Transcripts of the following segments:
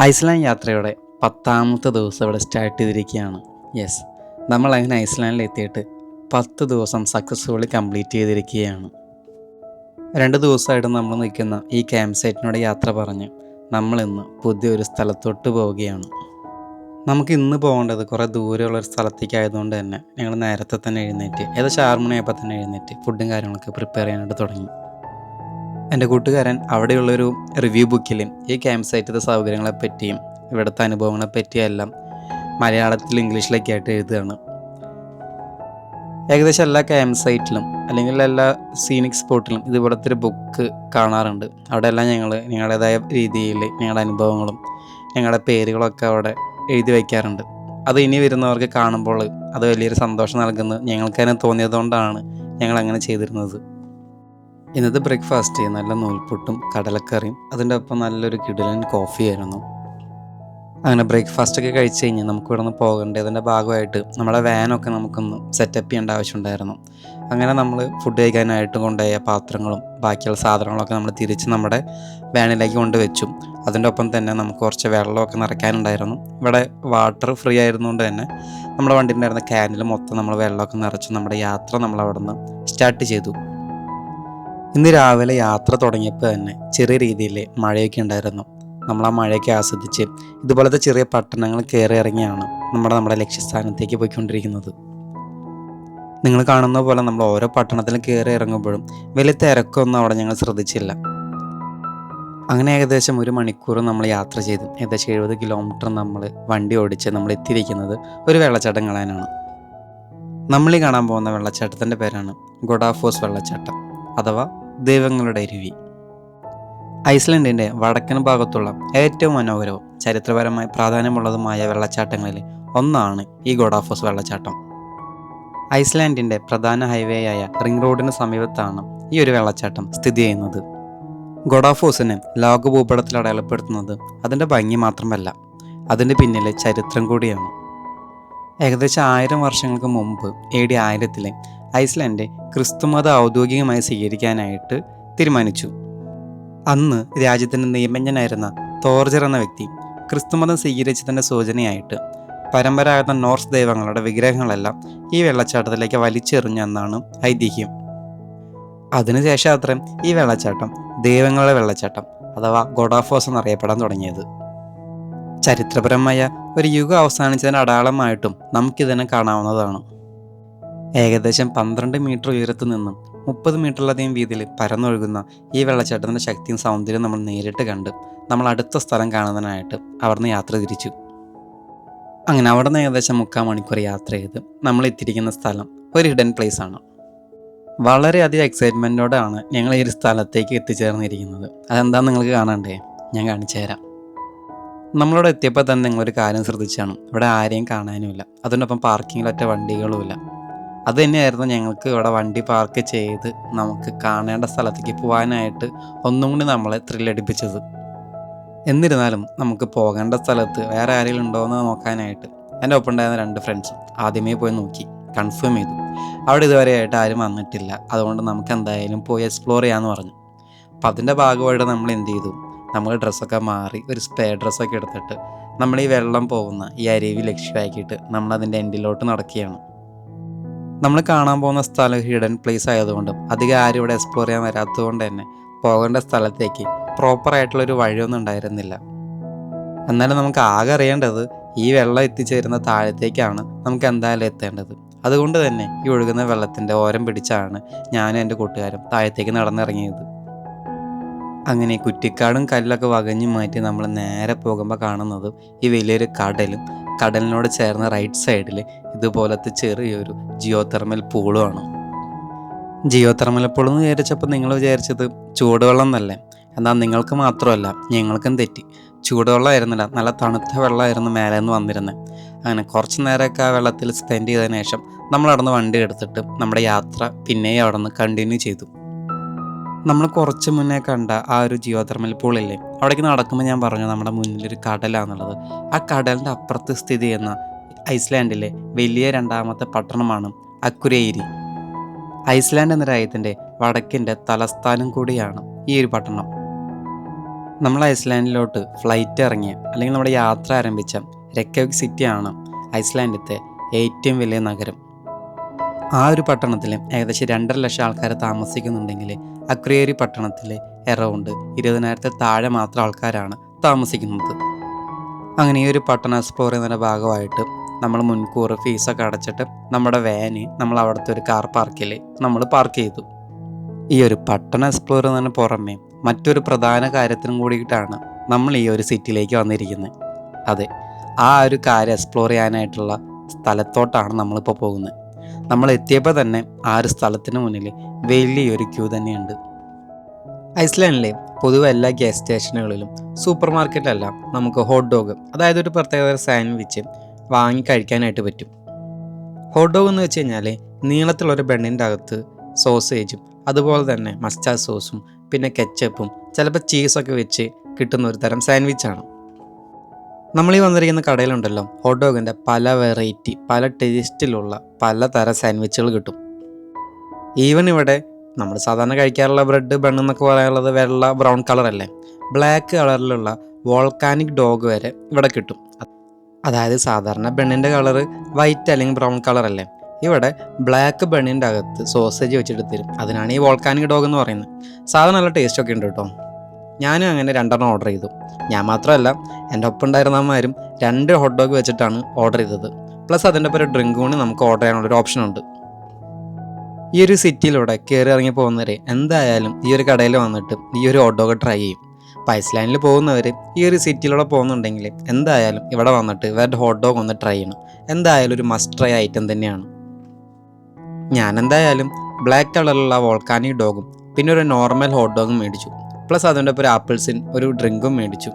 Iceland യാത്രയുടെ പത്താമത്തെ ദിവസം ഇവിടെ സ്റ്റാർട്ട് ചെയ്തിരിക്കുകയാണ്. യെസ് നമ്മൾ അങ്ങനെ ഐസ്ലാൻഡിൽ എത്തിയിട്ട് പത്ത് ദിവസം സക്സസ്ഫുള്ളി കംപ്ലീറ്റ് ചെയ്തിരിക്കുകയാണ്. രണ്ട് ദിവസമായിട്ട് നമ്മൾ നിൽക്കുന്ന ഈ ക്യാമ്പ് സൈറ്റിനോട് യാത്ര പറഞ്ഞ് നമ്മളിന്ന് പുതിയൊരു സ്ഥലത്തോട്ട് പോവുകയാണ്. നമുക്ക് ഇന്ന് പോകേണ്ടത് കുറേ ദൂരെയുള്ള ഒരു സ്ഥലത്തേക്ക് തന്നെ ഞങ്ങൾ നേരത്തെ തന്നെ എഴുന്നേറ്റ് ഏകദേശം ആറ് മണിയായപ്പോൾ തന്നെ എഴുന്നേറ്റ് ഫുഡും കാര്യങ്ങളൊക്കെ പ്രിപ്പയർ ചെയ്യാനായിട്ട് തുടങ്ങി. എന്റെ കൂട്ടുകാരൻ അവിടെയുള്ളൊരു റിവ്യൂ ബുക്കിൽ ഈ ക്യാമ്പ് സൈറ്റിലെ സൗകര്യങ്ങളെപ്പറ്റിയും ഇവിടുത്തെ അനുഭവങ്ങളെപ്പറ്റിയും എല്ലാം മലയാളത്തിൽ ഇംഗ്ലീഷിലൊക്കെ ആയിട്ട് എഴുതുകയാണ്. ഏകദേശം എല്ലാ ക്യാമ്പ് സൈറ്റിലും അല്ലെങ്കിൽ എല്ലാ സീനിക് സ്പോട്ടിലും ഇതുപോലത്തെ ഒരു ബുക്ക് കാണാറുണ്ട്. അവിടെ എല്ലാം ഞങ്ങൾ ഞങ്ങളുടേതായ രീതിയിൽ ഞങ്ങളുടെ അനുഭവങ്ങളും ഞങ്ങളുടെ പേരുകളൊക്കെ അവിടെ എഴുതി വയ്ക്കാറുണ്ട്. അത് ഇനി വരുന്നവർക്ക് കാണുമ്പോൾ അത് വലിയൊരു സന്തോഷം നൽകുന്നത് ഞങ്ങൾക്ക് തന്നെ തോന്നിയതുകൊണ്ടാണ് ഞങ്ങൾ അങ്ങനെ ചെയ്തിരുന്നത്. ഇന്നത്തെ ബ്രേക്ക്ഫാസ്റ്റ് നല്ല നൂൽപുട്ടും കടലക്കറിയും അതിന്റെ ഒപ്പം നല്ലൊരു കിടിലൻ കോഫിയായിരുന്നു. അങ്ങനെ ബ്രേക്ക്ഫാസ്റ്റ് ഒക്കെ കഴിച്ച് കഴിഞ്ഞ് നമുക്ക് ഇവിടെ നിന്ന് പോകേണ്ടതിന്റെ ഭാഗമായിട്ട് നമ്മുടെ വാനൊക്കെ നമുക്കൊന്ന് സെറ്റപ്പ് ചെയ്യേണ്ട ആവശ്യമുണ്ടായിരുന്നു. അങ്ങനെ നമ്മൾ ഫുഡ് കഴിക്കാനായിട്ട് കൊണ്ടുപോയ പാത്രങ്ങളും ബാക്കിയുള്ള സാധനങ്ങളൊക്കെ നമ്മൾ തിരിച്ച് നമ്മുടെ വാനിലേക്ക് കൊണ്ടുവച്ചു. അതിന്റെ ഒപ്പം തന്നെ നമുക്ക് കുറച്ച് വെള്ളമൊക്കെ നിറയ്ക്കാനുണ്ടായിരുന്നു. ഇവിടെ വാട്ടർ ഫ്രീ ആയിരുന്നുകൊണ്ട് തന്നെ നമ്മുടെ വണ്ടിയിലുണ്ടായിരുന്ന ക്യാനിൽ മൊത്തം നമ്മൾ വെള്ളമൊക്കെ നിറച്ച് നമ്മുടെ യാത്ര നമ്മൾ അവിടെ നിന്ന് സ്റ്റാർട്ട് ചെയ്തു. ഇന്ന് രാവിലെ യാത്ര തുടങ്ങിയപ്പോൾ തന്നെ ചെറിയ രീതിയിൽ മഴയൊക്കെ ഉണ്ടായിരുന്നു. നമ്മൾ ആ മഴയൊക്കെ ആസ്വദിച്ച് ഇതുപോലത്തെ ചെറിയ പട്ടണങ്ങൾ കയറി ഇറങ്ങിയാണ് നമ്മുടെ നമ്മുടെ ലക്ഷ്യസ്ഥാനത്തേക്ക് പോയിക്കൊണ്ടിരിക്കുന്നത്. നിങ്ങൾ കാണുന്ന പോലെ നമ്മൾ ഓരോ പട്ടണത്തിലും കയറി ഇറങ്ങുമ്പോഴും വലിയ തിരക്കൊന്നും അവിടെ ഞങ്ങൾ ശ്രദ്ധിച്ചില്ല. അങ്ങനെ ഏകദേശം ഒരു മണിക്കൂർ നമ്മൾ യാത്ര ചെയ്തു. ഏകദേശം എഴുപത് കിലോമീറ്റർ നമ്മൾ വണ്ടി ഓടിച്ച് നമ്മൾ എത്തിയിരിക്കുന്നത് ഒരു വെള്ളച്ചാട്ടം കാണാനാണ്. നമ്മൾ കാണാൻ പോകുന്ന വെള്ളച്ചാട്ടത്തിന്റെ പേരാണ് ഗൊഡാഫോസ് വെള്ളച്ചാട്ടം. അഥവാ ദൈവങ്ങളുടെ അരുവി. ഐസ്ലൻഡിന്റെ വടക്കൻ ഭാഗത്തുള്ള ഏറ്റവും മനോഹരവും ചരിത്രപരമായി പ്രാധാന്യമുള്ളതുമായ വെള്ളച്ചാട്ടങ്ങളിൽ ഒന്നാണ് ഈ ഗോഡാഫോസ് വെള്ളച്ചാട്ടം. ഐസ്ലാൻഡിന്റെ പ്രധാന ഹൈവേയായ റിംഗ് റോഡിന് സമീപത്താണ് ഈ ഒരു വെള്ളച്ചാട്ടം സ്ഥിതി ചെയ്യുന്നത്. ഗോഡാഫോസിനെ ലോകഭൂപടത്തിൽ അടയാളപ്പെടുത്തുന്നത് അതിന്റെ ഭംഗി മാത്രമല്ല അതിന്റെ പിന്നിലെ ചരിത്രം കൂടിയാണ്. ഏകദേശം ആയിരം വർഷങ്ങൾക്ക് മുമ്പ് എ ഡി ആയിരത്തിലെ ഐസ്ലാൻഡ് ക്രിസ്തുമത ഔദ്യോഗികമായി സ്വീകരിക്കാനായിട്ട് തീരുമാനിച്ചു. അന്ന് രാജ്യത്തിന്റെ നിയമജ്ഞനായിരുന്ന തോർജർ എന്ന വ്യക്തി ക്രിസ്തുമതം സ്വീകരിച്ചതിന്റെ സൂചനയായിട്ട് പരമ്പരാഗത നോർസ് ദൈവങ്ങളുടെ വിഗ്രഹങ്ങളെല്ലാം ഈ വെള്ളച്ചാട്ടത്തിലേക്ക് വലിച്ചെറിഞ്ഞെന്നാണ് ഐതിഹ്യം. അതിനുശേഷം അത്രയും ഈ വെള്ളച്ചാട്ടം ദൈവങ്ങളുടെ വെള്ളച്ചാട്ടം അഥവാ ഗൊഡാഫോസ് എന്നറിയപ്പെടാൻ തുടങ്ങിയത്. ചരിത്രപരമായ ഒരു യുഗം അവസാനിച്ചതിന്റെ അടയാളമായിട്ടും നമുക്കിതിനെ കാണാവുന്നതാണ്. ഏകദേശം പന്ത്രണ്ട് മീറ്റർ ഉയരത്തു നിന്നും മുപ്പത് മീറ്ററിലധികം വീതിയിൽ പരന്നൊഴുകുന്ന ഈ വെള്ളച്ചാട്ടത്തിന്റെ ശക്തിയും സൗന്ദര്യവും നമ്മൾ നേരിട്ട് കണ്ട് നമ്മൾ അടുത്ത സ്ഥലം കാണുന്നതിനായിട്ട് അവിടുന്ന് യാത്ര തിരിച്ചു. അങ്ങനെ അവിടെ നിന്ന് ഏകദേശം മുക്കാൽ മണിക്കൂർ യാത്ര ചെയ്ത് നമ്മൾ എത്തിയിരിക്കുന്ന സ്ഥലം ഒരു ഹിഡൻ പ്ലേസ് ആണ്. വളരെയധികം എക്സൈറ്റ്മെന്റോടെയാണ് ഞങ്ങൾ ഈ ഒരു സ്ഥലത്തേക്ക് എത്തിച്ചേർന്നിരിക്കുന്നത്. അതെന്താണെന്ന് നിങ്ങൾക്ക് കാണണ്ടേ? ഞാൻ കാണിച്ചു തരാം. നമ്മളോട് എത്തിയപ്പോൾ തന്നെ നിങ്ങളൊരു കാര്യം ശ്രദ്ധിച്ചാണ്. ഇവിടെ ആരെയും കാണാനുമില്ല. അതിനൊപ്പം പാർക്കിങ്ങിലൊറ്റ വണ്ടികളുമില്ല. അത് തന്നെയായിരുന്നു ഞങ്ങൾക്ക് ഇവിടെ വണ്ടി പാർക്ക് ചെയ്ത് നമുക്ക് കാണേണ്ട സ്ഥലത്തേക്ക് പോകാനായിട്ട് ഒന്നും കൂടി നമ്മളെ ത്രില്ലടിപ്പിച്ചത് എന്നിരുന്നാലും നമുക്ക് പോകേണ്ട സ്ഥലത്ത് വേറെ ആരെങ്കിലും ഉണ്ടോ എന്ന് നോക്കാനായിട്ട് എന്റെ ഒപ്പം ഉണ്ടായിരുന്ന രണ്ട് ഫ്രണ്ട്സും ആദ്യമേ പോയി നോക്കി കൺഫേം ചെയ്തു. അവിടെ ഇതുവരെയായിട്ട് ആരും വന്നിട്ടില്ല. അതുകൊണ്ട് നമുക്ക് എന്തായാലും പോയി എക്സ്പ്ലോർ ചെയ്യാമെന്ന് പറഞ്ഞു. അപ്പം അതിന്റെ ഭാഗമായിട്ട് നമ്മൾ എന്ത് ചെയ്തു? നമ്മൾ ഡ്രസ്സൊക്കെ മാറി ഒരു സ്പേ ഡ്രസ്സൊക്കെ എടുത്തിട്ട് നമ്മൾ ഈ വെള്ളം പോകുന്ന ഈ അരുവി ലക്ഷ്യമാക്കിയിട്ട് നമ്മൾ അതിന്റെ എൻഡിലോട്ട് നടക്കുകയാണ്. നമ്മൾ കാണാൻ പോകുന്ന സ്ഥലം ഹിഡൻ പ്ലേസ് ആയതുകൊണ്ടും അധികം ആരും ഇവിടെ എക്സ്പ്ലോർ ചെയ്യാൻ വരാത്തതുകൊണ്ട് തന്നെ പോകേണ്ട സ്ഥലത്തേക്ക് പ്രോപ്പർ ആയിട്ടുള്ളൊരു വഴിയൊന്നും ഉണ്ടായിരുന്നില്ല. എന്നാലും നമുക്ക് ആകെ അറിയേണ്ടത് ഈ വെള്ളം എത്തിച്ചേരുന്ന താഴത്തേക്കാണ് നമുക്ക് എന്തായാലും എത്തേണ്ടത്. അതുകൊണ്ട് തന്നെ ഈ ഒഴുകുന്ന വെള്ളത്തിന്റെ ഓരം പിടിച്ചാണ് ഞാനും എന്റെ കൂട്ടുകാരും താഴത്തേക്ക് നടന്നിറങ്ങിയത്. അങ്ങനെ കുറ്റിക്കാടും കല്ലൊക്കെ വകഞ്ഞു മാറ്റി നമ്മൾ നേരെ പോകുമ്പോൾ കാണുന്നത് ഈ വലിയൊരു കടലും കടലിനോട് ചേർന്ന റൈറ്റ് സൈഡിൽ ഇതുപോലത്തെ ചെറിയൊരു ജിയോ തെർമൽ പൂളുമാണ് ജിയോ തെർമൽ പൂൾ എന്ന് വിചാരിച്ചപ്പോൾ നിങ്ങൾ വിചാരിച്ചത് ചൂടുവെള്ളം എന്നല്ലേ എന്നാൽ നിങ്ങൾക്ക് മാത്രമല്ല ഞങ്ങൾക്കും തെറ്റി. ചൂടുവെള്ളമായിരുന്നില്ല നല്ല തണുത്ത വെള്ളമായിരുന്നു മേലെ നിന്ന് വന്നിരുന്നത് അങ്ങനെ കുറച്ച് നേരമൊക്കെ ആ വെള്ളത്തിൽ സ്പെൻഡ് ചെയ്തതിനു ശേഷം നമ്മൾ അവിടെ നിന്ന് വണ്ടി എടുത്തിട്ട് നമ്മുടെ യാത്ര പിന്നെയും അവിടെ നിന്ന് കണ്ടിന്യൂ ചെയ്തു. നമ്മൾ കുറച്ച് മുന്നേ കണ്ട ആ ഒരു ജിയോ തെർമൽ പൂളില്ലേ? അവിടേക്ക് നടക്കുമ്പോൾ ഞാൻ പറഞ്ഞു നമ്മുടെ മുന്നിലൊരു കടലാണെന്നുള്ളത് ആ കടലിന്റെ അപ്പുറത്ത് സ്ഥിതി ചെയ്യുന്ന ഐസ്ലാൻഡിലെ വലിയ രണ്ടാമത്തെ പട്ടണമാണ് അക്കുരേരി. ഐസ്ലാൻഡ് എന്ന രാജ്യത്തിന്റെ വടക്കിന്റെ തലസ്ഥാനം കൂടിയാണ് ഈ ഒരു പട്ടണം. നമ്മൾ ഐസ്ലാൻഡിലോട്ട് ഫ്ലൈറ്റ് ഇറങ്ങിയ അല്ലെങ്കിൽ നമ്മുടെ യാത്ര ആരംഭിച്ച രക്കവിക് സിറ്റിയാണ് ഐസ്ലാൻഡിലത്തെ ഏറ്റവും വലിയ നഗരം. ആ ഒരു പട്ടണത്തിൽ ഏകദേശം രണ്ടര ലക്ഷം ആൾക്കാർ താമസിക്കുന്നുണ്ടെങ്കിൽ അക്രേരി പട്ടണത്തിൽ എറൗണ്ട് ഇരുപതിനായിരത്തിൽ താഴെ മാത്രം ആൾക്കാരാണ് താമസിക്കുന്നത്. അങ്ങനെ ഈ ഒരു പട്ടണം എക്സ്പ്ലോർ ചെയ്യുന്നതിന്റെ ഭാഗമായിട്ട് നമ്മൾ മുൻകൂർ ഫീസൊക്കെ അടച്ചിട്ട് നമ്മുടെ വാന് നമ്മൾ അവിടുത്തെ ഒരു കാർ പാർക്കിൽ നമ്മൾ പാർക്ക് ചെയ്തു. ഈ ഒരു പട്ടണം എക്സ്പ്ലോർ ചെയ്യുന്നതിന് പുറമെ മറ്റൊരു പ്രധാന കാര്യത്തിനും കൂടിയിട്ടാണ് നമ്മൾ ഈ ഒരു സിറ്റിയിലേക്ക് വന്നിരിക്കുന്നത് അതെ ആ ഒരു കാര്യം എക്സ്പ്ലോർ ചെയ്യാനായിട്ടുള്ള സ്ഥലത്തോട്ടാണ് നമ്മളിപ്പോൾ പോകുന്നത് നമ്മൾ എത്തിയപ്പോൾ തന്നെ ആ ഒരു സ്ഥലത്തിന് മുന്നിൽ വലിയൊരു ക്യൂ തന്നെയുണ്ട്. ഐസ്ലാൻഡിലെ പൊതുവെ എല്ലാ ഗ്യാസ് സ്റ്റേഷനുകളിലും സൂപ്പർ മാർക്കറ്റിലെല്ലാം നമുക്ക് ഹോട്ട് ഡോഗ് അതായത് ഒരു പ്രത്യേക സാൻഡ്വിച്ച് വാങ്ങി കഴിക്കാനായിട്ട് പറ്റും. ഹോട്ട് ഡോഗ് എന്ന് വെച്ച് കഴിഞ്ഞാൽ നീളത്തിലുള്ളൊരു ബെണ്ണിന്റെ അകത്ത് സോസേജും അതുപോലെ തന്നെ മസ്റ്റാർഡ് സോസും പിന്നെ കെച്ചപ്പും ചിലപ്പോൾ ചീസൊക്കെ വെച്ച് കിട്ടുന്ന ഒരു തരം സാൻഡ്വിച്ചാണ് നമ്മൾ ഈ വന്നിരിക്കുന്ന കടയിലുണ്ടല്ലോ ഹോട്ട് ഡോഗിന്റെ പല വെറൈറ്റി പല ടേസ്റ്റിലുള്ള പല തരം സാൻഡ്വിച്ചുകൾ കിട്ടും. ഈവൻ ഇവിടെ നമ്മൾ സാധാരണ കഴിക്കാറുള്ള ബ്രെഡ് ബണ് എന്നൊക്കെ പറയാനുള്ളത് വെള്ള ബ്രൗൺ കളറല്ലേ ബ്ലാക്ക് കളറിലുള്ള വോൾക്കാനിക് ഡോഗ് വരെ ഇവിടെ കിട്ടും. അതായത് സാധാരണ ബണ്ണിന്റെ കളർ വൈറ്റ് അല്ലെങ്കിൽ ബ്രൗൺ കളറല്ലേ ഇവിടെ ബ്ലാക്ക് ബണ്ണിന്റെ അകത്ത് സോസേജ് വെച്ചിട്ട് തരും. അതിനാണ് ഈ വോൾക്കാനിക് ഡോഗ് എന്ന് പറയുന്നത്. സാധാരണ നല്ല ടേസ്റ്റ് ഒക്കെ ഉണ്ട് കേട്ടോ. ഞാനും അങ്ങനെ രണ്ടെണ്ണം ഓർഡർ ചെയ്തു. ഞാൻ മാത്രമല്ല എന്റെ ഒപ്പം ഉണ്ടായിരുന്നമാരും രണ്ട് ഹോട്ട് ഡോഗ് വെച്ചിട്ടാണ് ഓർഡർ ചെയ്തത്. പ്ലസ് അതിന്റെ ഒപ്പം ഒരു ഡ്രിങ്ക് കൂടി നമുക്ക് ഓർഡർ ചെയ്യാനുള്ളൊരു ഓപ്ഷൻ ഉണ്ട്. ഈ ഒരു സിറ്റിയിലൂടെ കയറി ഇറങ്ങി പോകുന്നവരെ എന്തായാലും ഈ ഒരു കടയിൽ വന്നിട്ട് ഈ ഒരു ഹോട്ട് ഡോഗ് ട്രൈ ചെയ്യും. പൈസ് ലൈനിൽ പോകുന്നവർ ഈ ഒരു സിറ്റിയിലൂടെ പോകുന്നുണ്ടെങ്കിൽ എന്തായാലും ഇവിടെ വന്നിട്ട് ഇവരുടെ ഹോട്ട് ഡോഗ് ഒന്ന് ട്രൈ ചെയ്യണം. എന്തായാലും ഒരു മസ്റ്റ് ട്രൈ ഐറ്റം തന്നെയാണ്. ഞാൻ എന്തായാലും ബ്ലാക്ക് കളറിലുള്ള വോൾക്കാനിക് ഡോഗും പിന്നെ ഒരു നോർമൽ ഹോട്ട് ഡോഗും മേടിച്ചു. പ്ലസ് അതിന്റെ ഒപ്പം ആപ്പിൾസിൻ ഒരു ഡ്രിങ്കും മേടിച്ചു.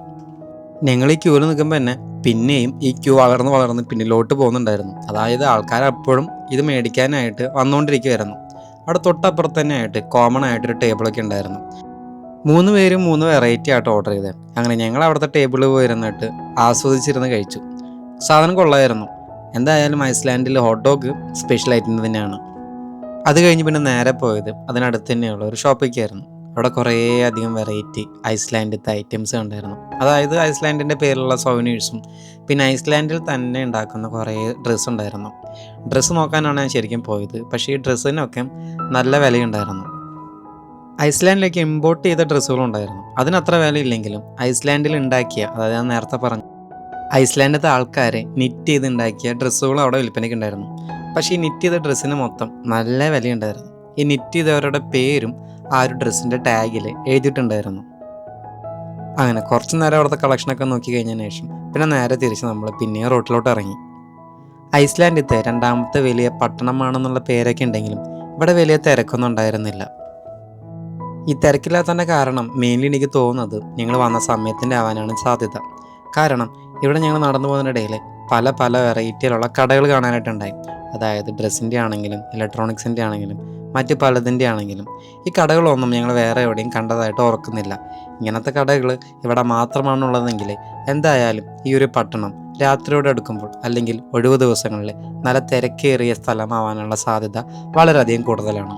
ഞങ്ങൾ ഈ ക്യൂവിൽ നിൽക്കുമ്പോൾ തന്നെ പിന്നെയും ഈ ക്യൂ വളർന്ന് വളർന്ന് പിന്നിലോട്ട് പോകുന്നുണ്ടായിരുന്നു. അതായത് ആൾക്കാർ എപ്പോഴും ഇത് മേടിക്കാനായിട്ട് വന്നുകൊണ്ടിരിക്കുകയായിരുന്നു അവിടെ തൊട്ടപ്പുറത്ത് തന്നെ ആയിട്ട് കോമൺ ആയിട്ടൊരു ടേബിളൊക്കെ ഉണ്ടായിരുന്നു. മൂന്ന് പേരും മൂന്ന് വെറൈറ്റി ആയിട്ട് ഓർഡർ ചെയ്തത് അങ്ങനെ ഞങ്ങൾ അവിടുത്തെ ടേബിളിൽ പോയിരുന്നിട്ട് ആസ്വദിച്ചിരുന്ന് കഴിച്ചു. സാധനം കൊള്ളായിരുന്നു. എന്തായാലും ഐസ്ലാൻഡിൽ ഹോട്ട് ഡോഗ് സ്പെഷ്യൽ ഐറ്റം തന്നെയാണ്. അത് കഴിഞ്ഞ് പിന്നെ നേരെ പോയത് അതിനടുത്ത് തന്നെയുള്ള ഒരു ഷോപ്പിലേക്കായിരുന്നു അവിടെ കുറേ അധികം വെറൈറ്റി ഐസ്ലാൻഡിലത്തെ ഐറ്റംസ് ഉണ്ടായിരുന്നു അതായത് ഐസ്ലാൻഡിന്റെ പേരിലുള്ള സോവനീഴ്സും പിന്നെ ഐസ്ലാൻഡിൽ തന്നെ ഉണ്ടാക്കുന്ന കുറേ ഡ്രസ്സ് ഉണ്ടായിരുന്നു. ഡ്രസ്സ് നോക്കാനാണ് ഞാൻ ശരിക്കും പോയത്. പക്ഷേ ഈ ഡ്രസ്സിനൊക്കെ നല്ല വിലയുണ്ടായിരുന്നു. ഐസ്ലാൻഡിലേക്ക് ഇമ്പോർട്ട് ചെയ്ത ഡ്രസ്സുകളുണ്ടായിരുന്നു അതിനത്ര വിലയില്ലെങ്കിലും ഐസ്ലാൻഡിൽ ഉണ്ടാക്കിയ അതായത് ഞാൻ നേരത്തെ പറഞ്ഞു ഐസ്ലാൻഡിലത്തെ ആൾക്കാരെ നിറ്റ് ചെയ്ത് ഉണ്ടാക്കിയ ഡ്രസ്സുകൾ അവിടെ വിൽപ്പനയ്ക്ക് ഉണ്ടായിരുന്നു. പക്ഷേ ഈ നിറ്റ് ചെയ്ത ഡ്രസ്സിന് മൊത്തം നല്ല വിലയുണ്ടായിരുന്നു. ഈ നിറ്റ് ചെയ്തവരുടെ പേരും ആ ഒരു ഡ്രസ്സിന്റെ ടാഗിൽ എഴുതിയിട്ടുണ്ടായിരുന്നു. അങ്ങനെ കുറച്ച് നേരം അവിടുത്തെ കളക്ഷനൊക്കെ നോക്കി കഴിഞ്ഞതിന് ശേഷം പിന്നെ നേരെ തിരിച്ച് നമ്മൾ പിന്നെയും റോട്ടിലോട്ട് ഇറങ്ങി. ഐസ്ലാൻഡിലത്തെ രണ്ടാമത്തെ വലിയ പട്ടണമാണെന്നുള്ള പേരൊക്കെ ഉണ്ടെങ്കിലും ഇവിടെ വലിയ തിരക്കൊന്നും ഉണ്ടായിരുന്നില്ല. ഈ തിരക്കില്ലാത്തതിന്റെ കാരണം മെയിൻലി എനിക്ക് തോന്നുന്നത് ഞങ്ങൾ വന്ന സമയത്തിന്റെ ആവാനാണ് സാധ്യത. കാരണം ഇവിടെ ഞങ്ങൾ നടന്നു പോകുന്നതിനിടയിൽ പല പല വെറൈറ്റിയിലുള്ള കടകൾ കാണാനായിട്ടുണ്ടായി. അതായത് ഡ്രസ്സിന്റെ ആണെങ്കിലും ഇലക്ട്രോണിക്സിന്റെ ആണെങ്കിലും മറ്റ് പലതിന്റെ ആണെങ്കിലും ഈ കടകളൊന്നും ഞങ്ങൾ വേറെ എവിടെയും കണ്ടതായിട്ട് ഓർക്കുന്നില്ല. ഇങ്ങനത്തെ കടകൾ ഇവിടെ മാത്രമാണുള്ളതെങ്കിൽ എന്തായാലും ഈ ഒരു പട്ടണം രാത്രിയോടെ എടുക്കുമ്പോൾ അല്ലെങ്കിൽ ഒഴിവ് ദിവസങ്ങളിൽ നല്ല തിരക്കേറിയ സ്ഥലമാവാനുള്ള സാധ്യത വളരെയധികം കൂടുതലാണ്.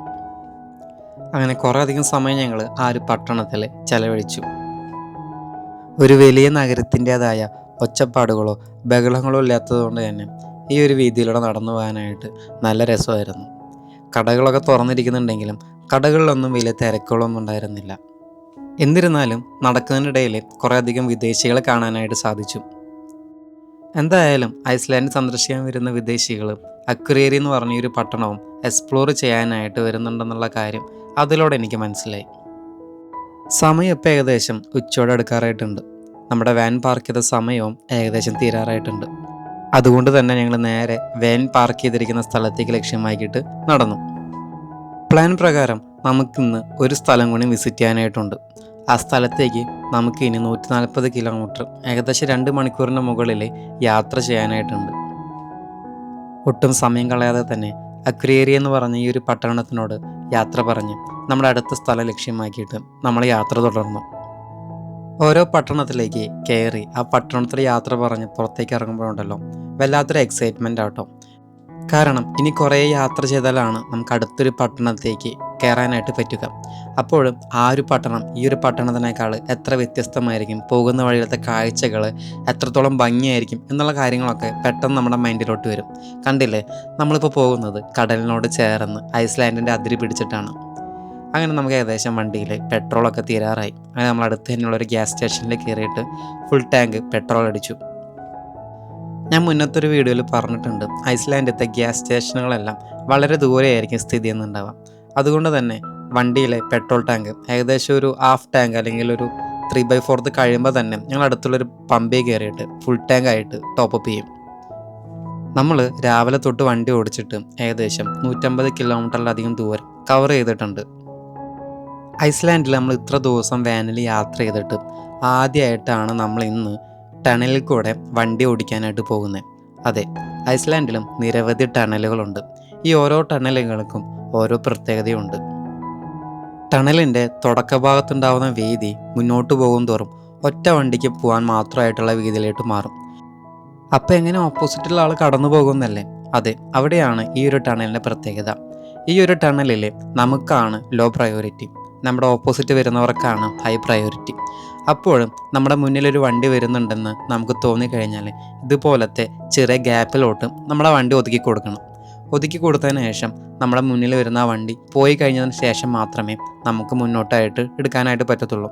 അങ്ങനെ കുറേ അധികം സമയം ഞങ്ങൾ ആ ഒരു പട്ടണത്തിൽ ചെലവഴിച്ചു. ഒരു വലിയ നഗരത്തിന്റെതായ ഒച്ചപ്പാടുകളോ ബഹളങ്ങളോ ഇല്ലാത്തതുകൊണ്ട് തന്നെ ഈ ഒരു വീതിയിലൂടെ നടന്നു പോകാനായിട്ട് നല്ല രസമായിരുന്നു. കടകളൊക്കെ തുറന്നിരിക്കുന്നുണ്ടെങ്കിലും കടകളിലൊന്നും വലിയ തിരക്കുകളൊന്നും ഉണ്ടായിരുന്നില്ല. എന്നിരുന്നാലും നടക്കുന്നതിനിടയിൽ കുറേയധികം വിദേശികളെ കാണാനായിട്ട് സാധിച്ചു. എന്തായാലും ഐസ്ലാൻഡ് സന്ദർശിക്കാൻ വരുന്ന വിദേശികൾ അക്വേറി എന്ന് പറഞ്ഞൊരു പട്ടണവും എക്സ്പ്ലോർ ചെയ്യാനായിട്ട് വരുന്നുണ്ടെന്നുള്ള കാര്യം അതിലൂടെ എനിക്ക് മനസ്സിലായി. സമയം ഇപ്പോൾ ഏകദേശം ഉച്ചയോടെ അടുക്കാറായിട്ടുണ്ട്. നമ്മുടെ വാൻ പാർക്ക് ചെയ്ത സമയവും ഏകദേശം തീരാറായിട്ടുണ്ട്. അതുകൊണ്ട് തന്നെ ഞങ്ങൾ നേരെ വാൻ പാർക്ക് ചെയ്തിരിക്കുന്ന സ്ഥലത്തേക്ക് ലക്ഷ്യമാക്കിയിട്ട് നടന്നു. പ്ലാൻ പ്രകാരം നമുക്കിന്ന് ഒരു സ്ഥലം കൂടി വിസിറ്റ് ചെയ്യാനായിട്ടുണ്ട്. ആ സ്ഥലത്തേക്ക് നമുക്ക് ഇനി നൂറ്റി നാൽപ്പത് കിലോമീറ്റർ ഏകദേശം രണ്ട് മണിക്കൂറിന് മുകളിൽ യാത്ര ചെയ്യാനായിട്ടുണ്ട്. ഒട്ടും സമയം കളയാതെ തന്നെ അക്രിയേരി എന്ന് പറഞ്ഞ ഈ ഒരു പട്ടണത്തിനോട് യാത്ര പറഞ്ഞ് നമ്മുടെ അടുത്ത സ്ഥലം ലക്ഷ്യമാക്കിയിട്ട് നമ്മൾ യാത്ര തുടർന്നു. ഓരോ പട്ടണത്തിലേക്ക് കയറി ആ പട്ടണത്തിൽ യാത്ര പറഞ്ഞ് പുറത്തേക്ക് ഇറങ്ങുമ്പോഴുണ്ടല്ലോ വല്ലാത്തൊരു എക്സൈറ്റ്മെന്റ് ആട്ടോ കാരണം ഇനി കുറേ യാത്ര ചെയ്താലാണ് നമുക്ക് അടുത്തൊരു പട്ടണത്തേക്ക് കയറാനായിട്ട് പറ്റുക. അപ്പോഴും ആ ഒരു പട്ടണം ഈ ഒരു പട്ടണത്തിനേക്കാൾ എത്ര വ്യത്യസ്തമായിരിക്കും പോകുന്ന വഴിയിലത്തെ കാഴ്ചകൾ എത്രത്തോളം ഭംഗിയായിരിക്കും എന്നുള്ള കാര്യങ്ങളൊക്കെ പെട്ടെന്ന് നമ്മുടെ മൈൻഡിലോട്ട് വരും. കണ്ടില്ലേ? നമ്മളിപ്പോൾ പോകുന്നത് കടലിനോട് ചേർന്ന് ഐസ്ലാൻഡിന്റെ അതിരി പിടിച്ചിട്ടാണ്. അങ്ങനെ നമുക്ക് ഏകദേശം വണ്ടിയിൽ പെട്രോളൊക്കെ തീരാറായി. അങ്ങനെ നമ്മൾ അടുത്ത് തന്നെയുള്ള ഒരു ഗ്യാസ് സ്റ്റേഷനിൽ കയറിയിട്ട് ഫുൾ ടാങ്ക് പെട്രോൾ അടിച്ചു. ഞാൻ മുന്നത്തൊരു വീഡിയോയിൽ പറഞ്ഞിട്ടുണ്ട് ഐസ്ലാൻഡിലത്തെ ഗ്യാസ് സ്റ്റേഷനുകളെല്ലാം വളരെ ദൂരെയായിരിക്കും സ്ഥിതി ചെയ്യുന്നുണ്ടാവാം അതുകൊണ്ട് തന്നെ വണ്ടിയിലെ പെട്രോൾ ടാങ്ക് ഏകദേശം ഒരു ഹാഫ് ടാങ്ക് അല്ലെങ്കിൽ ഒരു ത്രീ ബൈ ഫോർത്ത് കഴിയുമ്പോൾ തന്നെ ഞങ്ങൾ അടുത്തുള്ളൊരു പമ്പിൽ കയറിയിട്ട് ഫുൾ ടാങ്ക് ആയിട്ട് ടോപ്പപ്പ് ചെയ്യും. നമ്മൾ രാവിലെ തൊട്ട് വണ്ടി ഓടിച്ചിട്ട് ഏകദേശം നൂറ്റമ്പത് കിലോമീറ്ററിലധികം ദൂരം കവർ ചെയ്തിട്ടുണ്ട്. ഐസ്ലാൻഡിൽ നമ്മൾ ഇത്ര ദിവസം വാനിൽ യാത്ര ചെയ്തിട്ട് ആദ്യമായിട്ടാണ് നമ്മൾ ഇന്ന് ടണലിൽ കൂടെ വണ്ടി ഓടിക്കാനായിട്ട് പോകുന്നത്. അതെ ഐസ്ലാൻഡിലും നിരവധി ടണലുകളുണ്ട്. ഈ ഓരോ ടണലുകൾക്കും ഓരോ പ്രത്യേകതയുണ്ട്. ടണലിന്റെ തുടക്കഭാഗത്തുണ്ടാവുന്ന വീതി മുന്നോട്ട് പോകും തോറും ഒറ്റ വണ്ടിക്ക് പോകാൻ മാത്രമായിട്ടുള്ള വീതിയിലേക്ക് മാറും. അപ്പോൾ എങ്ങനെ ഓപ്പോസിറ്റുള്ള ആൾ കടന്നു പോകുന്നല്ലേ? അതെ അവിടെയാണ് ഈ ഒരു ടണലിന്റെ പ്രത്യേകത. ഈ ഒരു ടണലിൽ നമുക്കാണ് ലോ പ്രയോറിറ്റി. നമ്മുടെ ഓപ്പോസിറ്റ് വരുന്നവർക്കാണ് ഹൈ പ്രയോറിറ്റി അപ്പോഴും നമ്മുടെ മുന്നിലൊരു വണ്ടി വരുന്നുണ്ടെന്ന് നമുക്ക് തോന്നിക്കഴിഞ്ഞാൽ ഇതുപോലത്തെ ചെറിയ ഗ്യാപ്പിലോട്ട് നമ്മളെ വണ്ടി ഒതുക്കി കൊടുക്കണം. ഒതുക്കി കൊടുത്തതിന് ശേഷം നമ്മുടെ മുന്നിൽ വരുന്ന വണ്ടി പോയി കഴിഞ്ഞതിന് ശേഷം മാത്രമേ നമുക്ക് മുന്നോട്ടായിട്ട് എടുക്കാനായിട്ട് പറ്റത്തുള്ളൂ.